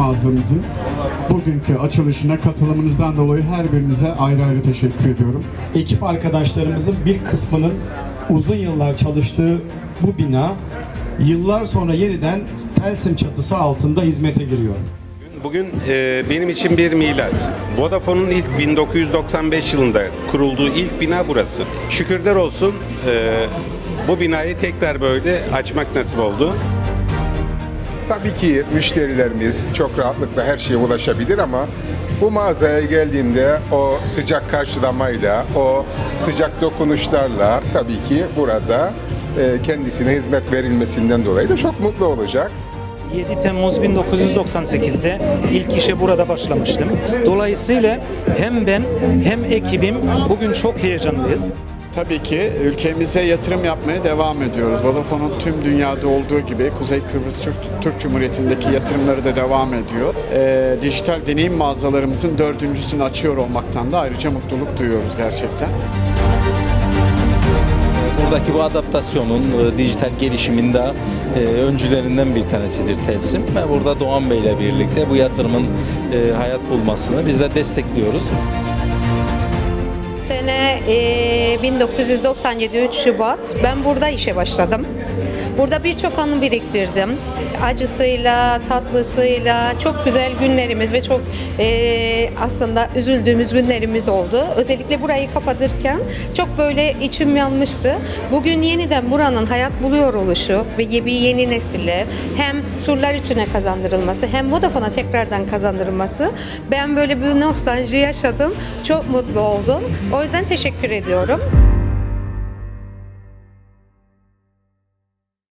mağazamızın bugünkü açılışına katılımınızdan dolayı her birinize ayrı ayrı teşekkür ediyorum. Ekip arkadaşlarımızın bir kısmının uzun yıllar çalıştığı bu bina yıllar sonra yeniden Telsim çatısı altında hizmete giriyor. Bugün e, benim için bir milat. Vodafone'un ilk 1995 yılında kurulduğu ilk bina burası. Şükürler olsun e, bu binayı tekrar böyle açmak nasip oldu. Tabii ki müşterilerimiz çok rahatlıkla her şeye ulaşabilir ama bu mağazaya geldiğinde o sıcak karşılamayla, o sıcak dokunuşlarla tabii ki burada e, kendisine hizmet verilmesinden dolayı da çok mutlu olacak. 7 Temmuz 1998'de ilk işe burada başlamıştım. Dolayısıyla hem ben hem ekibim bugün çok heyecanlıyız. Tabii ki ülkemize yatırım yapmaya devam ediyoruz. Vodafone'un tüm dünyada olduğu gibi Kuzey Kıbrıs Türk, Türk Cumhuriyeti'ndeki yatırımları da devam ediyor. Ee, dijital deneyim mağazalarımızın dördüncüsünü açıyor olmaktan da ayrıca mutluluk duyuyoruz gerçekten. Buradaki bu adaptasyonun, e, dijital gelişimin de e, öncülerinden bir tanesidir Telsim. Ve burada Doğan Bey ile birlikte bu yatırımın e, hayat bulmasını biz de destekliyoruz. Sene e, 1997 3 Şubat ben burada işe başladım. Burada birçok anı biriktirdim. Acısıyla, tatlısıyla çok güzel günlerimiz ve çok e, aslında üzüldüğümüz günlerimiz oldu. Özellikle burayı kapatırken çok böyle içim yanmıştı. Bugün yeniden buranın hayat buluyor oluşu ve bir yeni nesille hem surlar içine kazandırılması hem Vodafone'a tekrardan kazandırılması ben böyle bir nostalji yaşadım. Çok mutlu oldum. O yüzden teşekkür ediyorum.